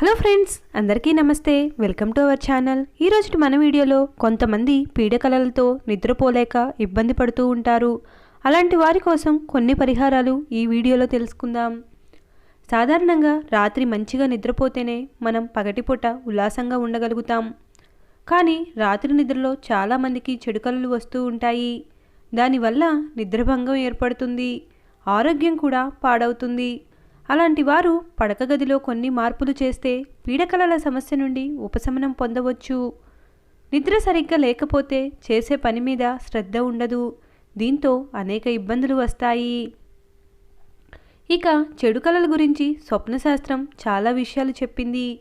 Hello friends అందరికీ నమస్తే. Welcome to our channel. ఈరోజు మన వీడియోలో కొంతమంది పీడకలలతో నిద్రపోలేక ఇబ్బంది పడుతూ ఉంటారు. అలాంటి వారి కోసం కొన్ని పరిహారాలు ఈ వీడియోలో తెలుసుకుందాం. సాధారణంగా రాత్రి మంచిగా నిద్రపోతేనే మనం పగటిపూట ఉల్లాసంగా ఉండగలుగుతాం. కానీ రాత్రి నిద్రలో చాలామందికి చెడు కలలు వస్తూ ఉంటాయి. దానివల్ల నిద్రభంగం ఏర్పడుతుంది. ఆరోగ్యం కూడా పాడవుతుంది. అలాంటి వారు పడక గదిలో కొన్ని మార్పులు చేస్తే పీడకలల సమస్య నుండి ఉపశమనం పొందవచ్చు. నిద్ర సరిగ్గా లేకపోతే చేసే పని మీద శ్రద్ధ ఉండదు. దీంతో అనేక ఇబ్బందులు వస్తాయి. ఇక చెడు కళల గురించి స్వప్నశాస్త్రం చాలా విషయాలు చెప్పింది.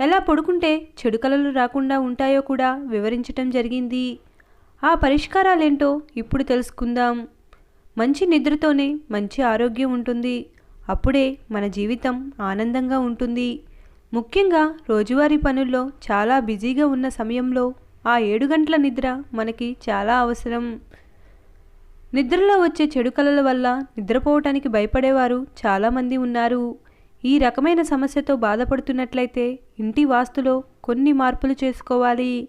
ఎలా పడుకుంటే చెడు కళలు రాకుండా ఉంటాయో కూడా వివరించటం జరిగింది. ఆ పరిష్కారాలేంటో ఇప్పుడు తెలుసుకుందాం. మంచి నిద్రతోనే మంచి ఆరోగ్యం ఉంటుంది. అప్పుడే మన జీవితం ఆనందంగా ఉంటుంది. ముఖ్యంగా రోజువారీ పనుల్లో చాలా బిజీగా ఉన్న సమయంలో ఆ ఏడు గంటల నిద్ర మనకి చాలా అవసరం. నిద్రలో వచ్చే చెడు కలల వల్ల నిద్రపోవటానికి భయపడేవారు చాలామంది ఉన్నారు. ఈ రకమైన సమస్యతో బాధపడుతున్నట్లయితే ఇంటి వాస్తులో కొన్ని మార్పులు చేసుకోవాలి.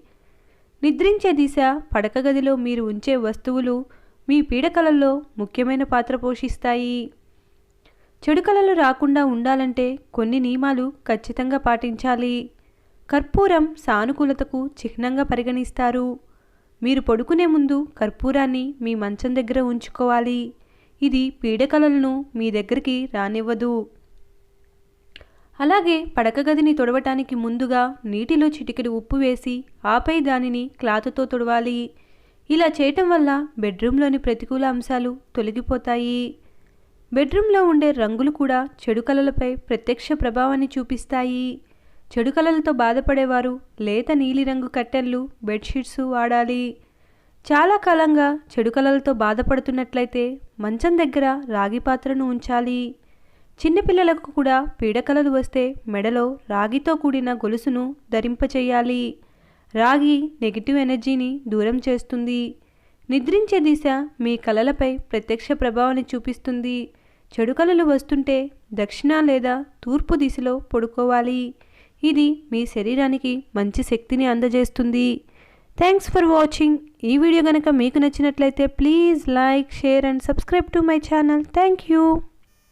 నిద్రించే దిశ పడక గదిలో మీరు ఉంచే వస్తువులు మీ పీడకలల్లో ముఖ్యమైన పాత్ర పోషిస్తాయి. చెడు కళలు రాకుండా ఉండాలంటే కొన్ని నియమాలు ఖచ్చితంగా పాటించాలి. కర్పూరం సానుకూలతకు చిహ్నంగా పరిగణిస్తారు. మీరు పడుకునే ముందు కర్పూరాన్ని మీ మంచం దగ్గర ఉంచుకోవాలి. ఇది పీడకలలను మీ దగ్గరికి రానివ్వదు. అలాగే పడక గదిని తొడవటానికి ముందుగా నీటిలో చిటికెడు ఉప్పు వేసి ఆపై దానిని క్లాత్తో తుడవాలి. ఇలా చేయటం వల్ల బెడ్రూమ్లోని ప్రతికూల అంశాలు తొలగిపోతాయి. బెడ్రూమ్లో ఉండే రంగులు కూడా చెడు కలలపై ప్రత్యక్ష ప్రభావాన్ని చూపిస్తాయి. చెడు కలలతో బాధపడేవారు లేత నీలిరంగు కట్టెన్లు బెడ్షీట్స్ వాడాలి. చాలా కాలంగా చెడు కలలతో బాధపడుతున్నట్లయితే మంచం దగ్గర రాగి పాత్రను ఉంచాలి. చిన్నపిల్లలకు కూడా పీడకలలు వస్తే మెడలో రాగితో కూడిన గొలుసును ధరింపచేయాలి. రాగి నెగిటివ్ ఎనర్జీని దూరం చేస్తుంది. నిద్రించే దిశ మీ కలలపై ప్రత్యక్ష ప్రభావాన్ని చూపిస్తుంది. చెడు కలలు వస్తుంటే దక్షిణ లేదా తూర్పు దిశలో పడుకోవాలి. ఇది మీ శరీరానికి మంచి శక్తిని అందజేస్తుంది. థ్యాంక్స్ ఫర్ వాచింగ్ ఈ వీడియో కనుక మీకు నచ్చినట్లయితే please like share and subscribe to my channel thank you